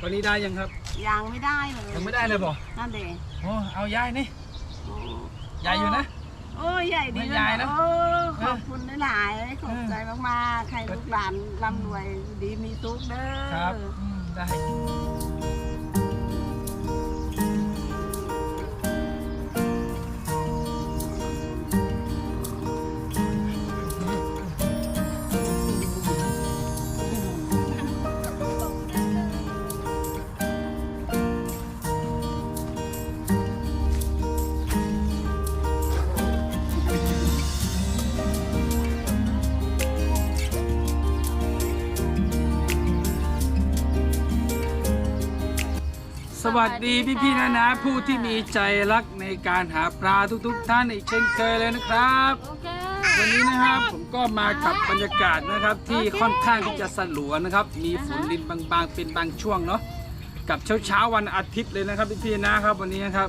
ตอนนี้ได้ยังครับยังไม่ได้เลยยังไม่ได้เลยบอกนั่นเด็โอ้เอายายนี่ยายอยู่นะโอ้ยใหญ่ดีไม่ใหญ่นะโอ้ขอบคุณหลายๆขอบใจมากๆใครลูกหลานร่ำรวยดีมีสุขเด้อครับอืมได้ วัสดีพี่พี่ๆนะนะผู้ที่มีใจรักในการหาปลาทุกๆ ท่านอีกเช่นเคยเลยนะครับโอเควันนี้นะครับผมก็มากับบรรยากาศนะครับ ที่ค่อนข้างที่จะสลัวนะครับ มีฝนดินบางๆ เป็นบางช่วงเนาะกับเช้าเช้าๆวันอาทิตย์เลยนะครับพี่ๆนะครับวันนี้นะครับ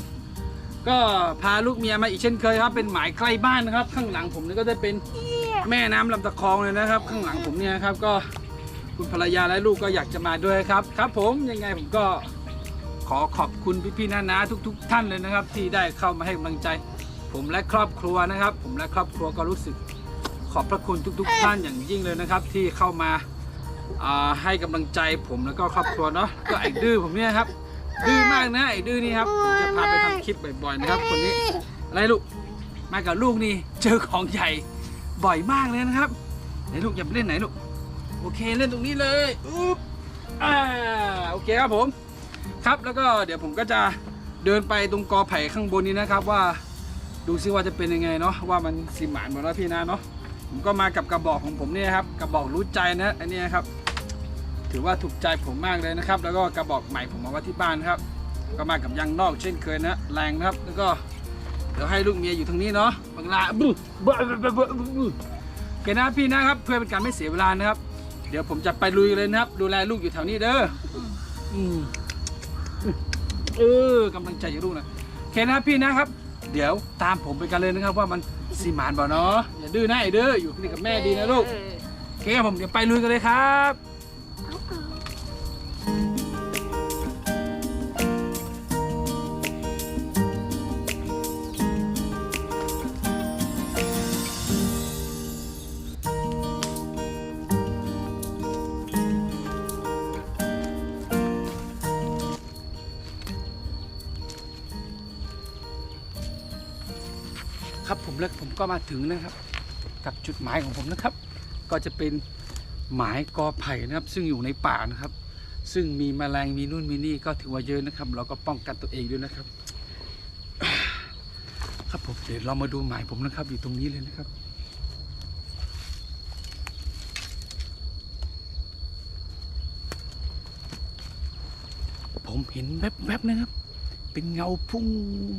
ก็พาลูกเมียมาอีกเช่นเคยครับเป็นหมายใกล้บ้านนะครับ ข้างหลังผมนี่ก็จะเป็นแม่น้ำลำตะคองเลยนะครับ ข้างหลังผมเนี่ยนะครับก็คุณภรรยาและลูกก็อยากจะมาด้วยครับ ครับผมยังไงผมก็ข อขอบคุณพี่ๆน้าๆทุก ๆ ท่านเลยนะครับ ที่ได้เข้ามาให้กำลังใจ ผมและครอบครัวนะครับ ผมและครอบครัวก็รู้สึกขอบพระคุณทุก ๆ ท่านอย่างยิ่งเลยนะครับ ที่เข้ามาอ่าให้กำลังใจผมแล้วก็ครอบครัวเนาะก็ไอ้ดื้อผมเนี่ยครับ ดื้อมากนะไอ้ดื้อนี่ครับจะพาไปทำคลิปบ่อยๆนะครับ คนนี้อะไรลูกมากับลูกนี่เจอของใหญ่บ่อยมากเลยนะครับไหนลูกอย่าไปเล่นไหนลูกโอเคเล่นตรงนี้เลยอุ๊บอ่าโอเคครับผม ครับแล้วก็เดี๋ยวผมก็จะเดินไปตรงกอไผ่ข้างบนนี้นะครับว่าดูซิว่าจะเป็นยังไงเนาะว่ามันสิหมานหมดแล้วพี่นะเนาะผมก็มากับกระบอกของผมเนี่ยครับกระบอกรู้ใจนะอันนี้ครับ ถือว่าถูกใจผมมากเลยนะครับ แล้วก็กระบอกใหม่ผมเอาไว้ที่บ้านครับ ก็มากับยางนอกเช่นเคยนะแรงนะครับ แล้วก็เดี๋ยวให้ลูกเมียอยู่ทางนี้เนาะบางลาบึ้บึ้บึ้บึ้บึ้บึ้โอเคนะพี่นะครับเพื่อเป็นการไม่เสียเวลานะครับ เดี๋ยวผมจะไปลุยเลยนะครับ ดูแลลูกอยู่แถวนี้เด้ออืม เออกำลังใจจากลูกนะโอเคนะครับพี่นะครับ เดี๋ยวตามผมไปกันเลยนะครับว่ามันสีหมานบ่เนาะอย่าดื้อนะไอ้เด้ออยู่นี่กับแม่ดีนะลูกโอเคครับผมเดี๋ยวไปลุยกันเลยครับ ครับผมแล้วผมก็มาถึงนะครับ กับจุดหมายของผมนะครับ ก็จะเป็นหมายกอไผ่นะครับ ซึ่งอยู่ในป่านะครับ ซึ่งมีแมลงมีนู่นมีนี่ก็ถือว่าเยอะนะครับ เราก็ป้องกันตัวเองด้วยนะครับ ครับผมเดี๋ยวเรามาดูหมายผมนะครับ อยู่ตรงนี้เลยนะครับผมเห็นแวบๆนะครับ เป็นเงาพุ่ง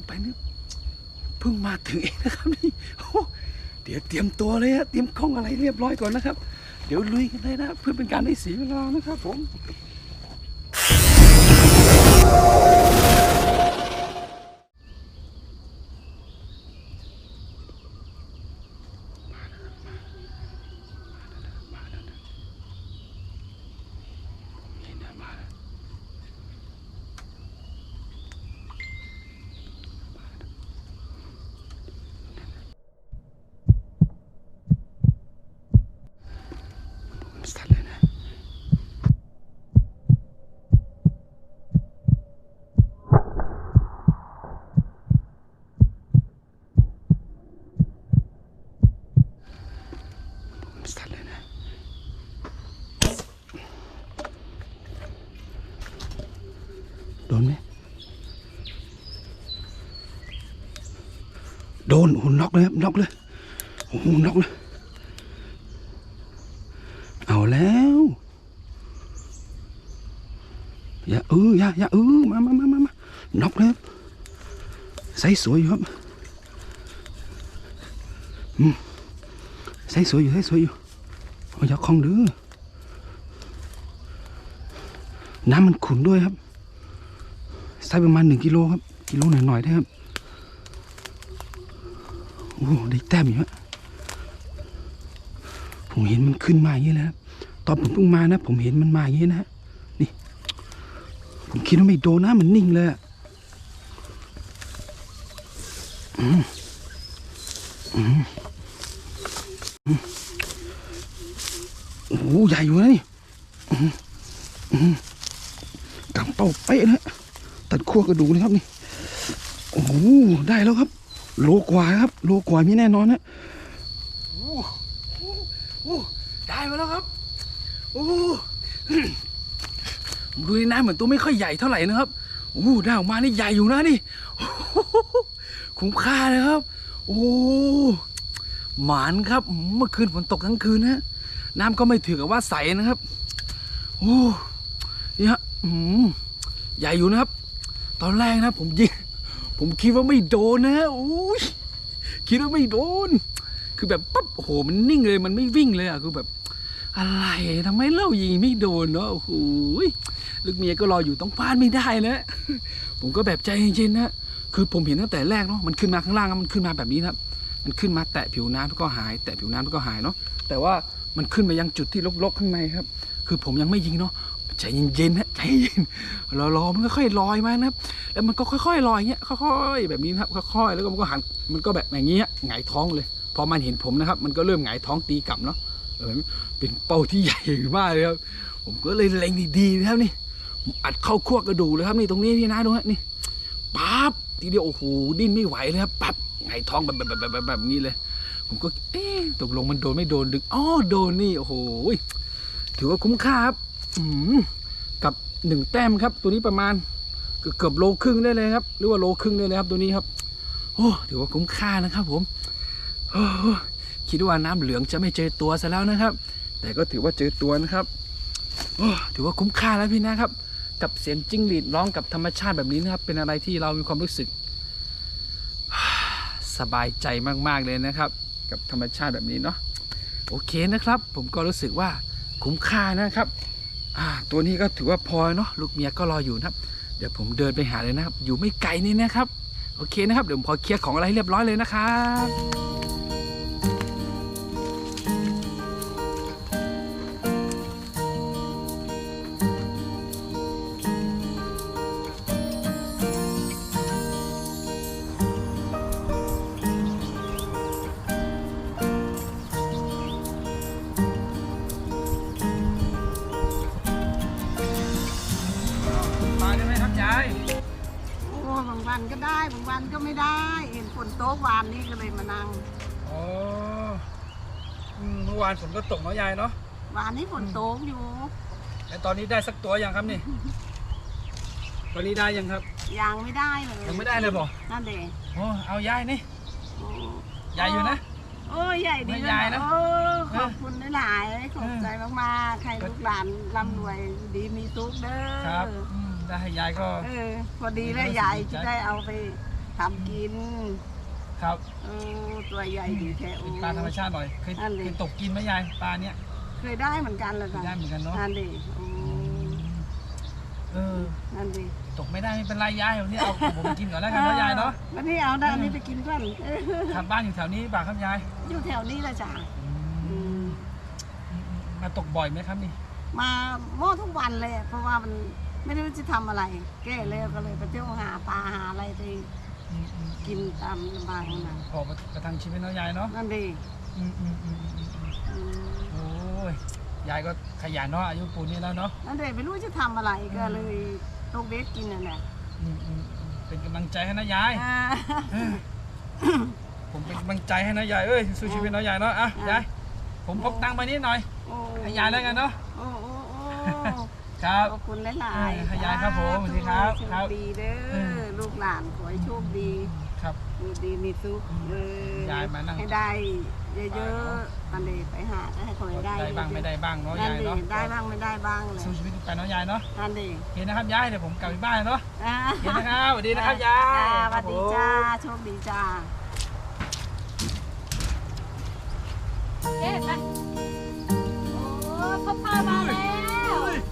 ไปนะครับ เพิ่งมาถึงเองนะครับนี่เดี๋ยวเตรียมตัวเลยฮะเตรียมข้องอะไรเรียบร้อยก่อนนะครับ เดี๋ยวลุยกันเลยนะเพื่อเป็นการได้เสียเวลานะครับผมเห็นแล้วมาแล้ว สั่นเลยนะสั่นเลยนะโดนไหม โดนโอ้โหน็อกเลยครับน็อกเลยโอ้โหน็อกเลยเอาแล้วอย่าเอออย่าอย่าเออมามามามามาน็อกเลยครับใส่สวยอยู่ครับอืมใส่สวยอยู่ใส่สวยอยู่โอ้ยอย่าคล้องดื้อน้ำมันขุ่นด้วยครับใส่ประมาณหนึ่งกิโลครับกิโลหน่อยๆได้ครับ โอ้ได้แต้มอยู่ฮะผมเห็นมันขึ้นมาอย่างนี้เลยครับตอนผมเพิ่งมานะ ผมเห็นมันมาอย่างนี้นะนี่ ผมคิดว่าไม่โดนนะมันนิ่งเลยอืมอืมอืมโอ้ใหญ่อยู่นะนี่อืมอืมกำเป้าเป๊ะนะตัดขั้วกระดูกเลยครับนี่ โอ้ได้แล้วครับ โลกว่าครับ โลกว่ามีแน่นอนนะโอ้ได้มาแล้วครับโอ้ดูในน้ำเหมือนตัวไม่ค่อยใหญ่เท่าไหร่นะครับโอ้ได้ออกมานี่ใหญ่อยู่นะนี่คุ้มค่าเลยครับ โอ้หมานครับ เมื่อคืนฝนตกทั้งคืนนะน้ำก็ไม่ถือกับว่าใสนะครับโอ้นี่ฮะใหญ่อยู่นะครับ ตอนแรกนะผมยิง ผมคิดว่าไม่โดนนะโอ้ยคิดว่าไม่โดน คือแบบปั๊บโอ้โหมันนิ่งเลยมันไม่วิ่งเลยอะคือแบบ อะไรทำไมเล่ายิงไม่โดนเนาะโอ้โหยลูกเมียก็รออยู่ต้องพลาดไม่ได้นะผมก็แบบใจเย็นๆนะคือผมเห็นตั้งแต่แรกเนาะมันขึ้นมาข้างล่างมันขึ้นมาแบบนี้นะครับ มันขึ้นมาแตะผิวน้ำแล้วก็หาย แตะผิวน้ำแล้วก็หายเนาะแต่ว่ามันขึ้นมายังจุดที่ลกๆข้างในครับ คือผมยังไม่ยิงเนาะ ใจเย็นๆนะใจเย็นรอรอมันก็ค่อยลอยมานะครับ แล้วมันก็ค่อยๆลอยเงี้ยค่อยๆแบบนี้นะครับค่อยๆแล้วก็มันก็หันมันก็แบบอย่างเงี้ยหงายท้องเลยพอมันเห็นผมนะครับ มันก็เริ่มหงายท้องตีกลับเนาะเออเป็นเป้าที่ใหญ่มากเลยครับ ผมก็เลยเล็งดีๆนะครับนี่ผมอัดเข้าขั้วกระดูกเลยครับนี่ตรงนี้พี่นะดูฮะนี่ปั๊บทีเดียวโอ้โหดิ้นไม่ไหวเลยครับปั๊บไงายท้องแบบแบบแบบแบบแบบนี้เลย ผมก็เอ๊ะตกลงมันโดนไม่โดนดึงอ๋อโดนนี่โอ้โหถือว่าคุ้มค่าครับ กับหนึ่งแต้มครับ ตัวนี้ประมาณเกือบโลครึ่งได้เลยครับ หรือว่าโลครึ่งได้เลยครับตัวนี้ครับ โอ้ถือว่าคุ้มค่านะครับ ผมคิดว่าน้ำเหลืองจะไม่เจอตัวซะแล้วนะครับ แต่ก็ถือว่าเจอตัวนะครับโอ้ถือว่าคุ้มค่าแล้วพี่นะครับ กับเสียงจิ้งหรีดร้องกับธรรมชาติแบบนี้นะครับ เป็นอะไรที่เรามีความรู้สึก สบายใจมากๆเลยนะครับ กับธรรมชาติแบบนี้เนาะโอเคนะครับ ผมก็รู้สึกว่าคุ้มค่านะครับ ตัวนี้ก็ถือว่าพอเนาะลูกเมียก็รออยู่นะครับ เดี๋ยวผมเดินไปหาเลยนะครับ อยู่ไม่ไกลนี่นะครับ โอเคนะครับ เดี๋ยวผมขอเคลียร์ของอะไรให้เรียบร้อยเลยนะครับ ต๊ะวานนี้ก็เลยมานั่งอ๋ออืมเมื่อวานฝนก็ตกเนาะยายเนาะวานนี้ฝนโต๊ะอยู่แล้วตอนนี้ได้สักตัวยังครับนี่ ตอนนี้ได้ยังครับ ยังไม่ได้เลยยังไม่ได้เลยบอกนั่นเด็โอ้เอายายนี่โอ้ยายอยู่นะ โอ้ยใหญ่ดีไม่ใหญ่นะโอ้ขอบคุณหลายๆขอบใจมากๆใครลูกหลานร่ำรวยดีมีสุขเด้อครับอืมได้ให้ยายก็ เออพอดีแล้วยายจะได้เอาไปทำกิน ครับเออตัวใหญ่ดีแท้โอ้เป็นปลาธรรมชาติหน่อยเคยนั่นดิเคยตกกินไหมยายปลาเนี้ยเคยได้เหมือนกันเลยเคค่ะยได้เหมือนกันเนาะนั่นดิโอ้เออนั่นดิตกไม่ได้ไม่เป็นไรยายวันนี้เอาผมไปกินก่อนแล้วกันเนาะยายเนาะวันนี้เอาด้านนี้ไปกินก่อนเออทางบ้านอยู่แถวนี้ป่ะครับยายอยู่แถวนี้แหละจ้ะอือืมมอืมอืมมาตกบ่อยไหมครับนี่มาหม้อทุกวันเลย เพราะว่ามันไม่รู้จะทำอะไร แก้แล้วก็เลยไปเที่ยวหาปลาหาอะไรไปอืมอืม กินตามลำบากของมันออกมาประทังชีวิตเนาะยายเนาะนั่นดิอืมอืมอืมอืมอืมโอ้ยยายก็ขยันเนาะอายุปูนนี้แล้วเนาะนั่นดิไม่รู้จะทำอะไรก็เลยตกเบสกินนั่นแหละอืมอืมอืมเป็นกำลังใจให้นะยาย อ่า ผมเป็นกำลังใจให้นะยายเอ้ยสู้ชีวิตเนาะยายเนาะอะอะ ยายผมพกตังค์ไปนิดหน่อยโอ้ให้ยายแล้วกันเนาะ โอ้โอ้โอ้ ครับขอบคุณหลายเออๆให้ยายครับผมสวัสดีครับโชครับ ดีเด้เอออลูกหลานขอให้โชคดีครับ มีดีมีสุขเออยายมานั่ง ให้ได้เยอะๆอันนี้ไปหาก็ให้คนได้ได้บ้างไม่ได้บ้างเนาะนั่นยายดิเนาะได้บ้างไม่ได้บ้างเลยสู้ชีวิตไปเนาะยายเนาะนั่นดิเห็นนะครับยายเดี๋ยวผมกลับไปบ้านเนาะอ่าเห็นนะครับสวัสดีนะครับยายจ้าสวัสดีจ้าครับโชคดีจ้าเจ๊ไปโอ้พ่อพามาแล้วร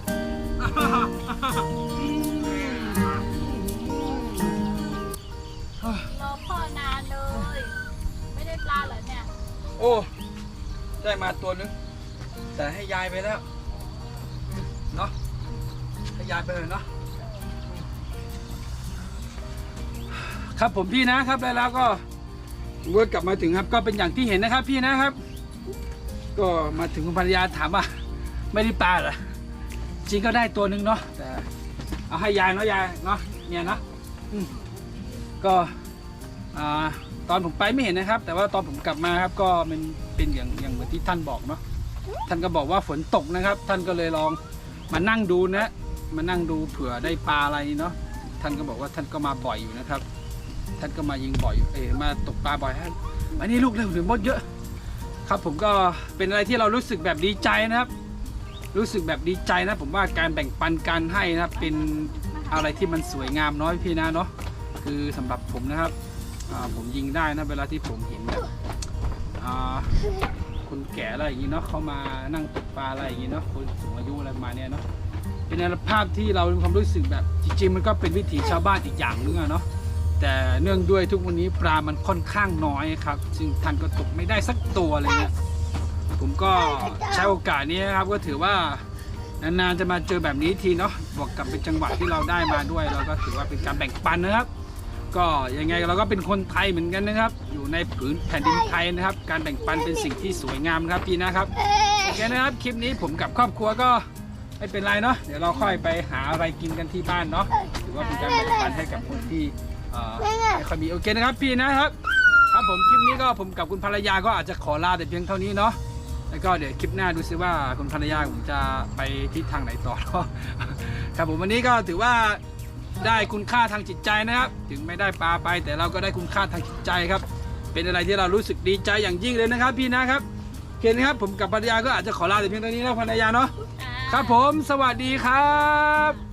รอพ่อนานเลย ไม่ได้ปลาเหรอเนี่ย โอ้ ได้มาตัวนึง แต่ให้ยายไปแล้ว เนาะให้ยายไปเลยเนาะ ครับผมพี่นะครับแล้วแล้วก็วนกลับมาถึงครับ ก็เป็นอย่างที่เห็นนะครับพี่นะครับ ก็มาถึงคุณภรรยาถามว่า ไม่ได้ปลาเหรอ จริงก็ได้ตัวหนึ่งเนาะแต่เอาให้ยายเนาะยายเนาะเนี่ยเนาะอืมก็อ่าตอนผมไปไม่เห็นนะครับ แต่ว่าตอนผมกลับมาครับก็มันเป็นอย่างอย่างเหมือนที่ท่านบอกเนาะท่านก็บอกว่าฝนตกนะครับ ท่านก็เลยลองมานั่งดูนะมานั่งดูเผื่อได้ปลาอะไรเนาะท่านก็บอกว่าท่านก็มาบ่อยอยู่นะครับ ท่านก็มายิงบ่อยอยู่เออมาตกปลาบ่อยครับอันนี้ลูกเร็วถึงมดเยอะ ครับผมก็เป็นอะไรที่เรารู้สึกแบบดีใจนะครับ รู้สึกแบบดีใจนะ ผมว่าการแบ่งปันการให้นะเป็นอะไรที่มันสวยงามน้อยพี่นะเนาะคือสำหรับผมนะครับผมยิงได้นะเวลาที่ผมเห็นแบบคนแก่อะไรอย่างนี้เนาะเขามานั่งตกปลาอะไรอย่างนี้เนาะคนสูงอายุอะไรมาเนี้ยเนาะเป็นภาพที่เรามีความรู้สึกแบบจริงๆมันก็เป็นวิถีชาวบ้านอีกอย่างนึงอะเนาะแต่เนื่องด้วยทุกวันนี้ปลามันค่อนข้างน้อยครับ ซึ่งท่านก็ตกไม่ได้สักตัวเลยเนี่ย ผมก็ใช้โอกาสนี้นะครับก็ถือว่านานๆจะมาเจอแบบนี้ทีเนาะบวกกับเป็นจังหวะที่เราได้มาด้วยเราก็ถือว่าเป็นการแบ่งปันนะครับ ก็ยังไงเราก็เป็นคนไทยเหมือนกันนะครับ อยู่ในผืนแผ่นดินไทยนะครับ การแบ่งปันเป็นสิ่งที่สวยงามนะครับพี่นะครับโอเคนะครับคลิปนี้ผมกับครอบครัวก็ไม่เป็นไรเนาะเดี๋ยวเราค่อยไปหาอะไรกินกันที่บ้านเนาะถือว่าเป็นการแบ่งปันให้กับคนที่ไม่ค่อยมีโอเคนะครับพี่นะครับครับผมคลิปนี้ก็ผมกับคุณภรรยาก็อาจจะขอลาแต่เพียงเท่านี้เนาะ แล้วก็เดี๋ยวคลิปหน้าดูซิว่าคุณภรรยาผมจะไปที่ทางไหนต่อ ครับผมวันนี้ก็ถือว่าได้คุณค่าทางจิตใจนะครับ ถึงไม่ได้ปลาไป แต่เราก็ได้คุณค่าทางจิตใจครับ เป็นอะไรที่เรารู้สึกดีใจอย่างยิ่งเลยนะครับ พี่นะครับโอเคนะครับผมกับภรรยาก็อาจจะขอลาแต่เพียงเท่านี้นะภรรยาเนาะครับผมสวัสดีครับ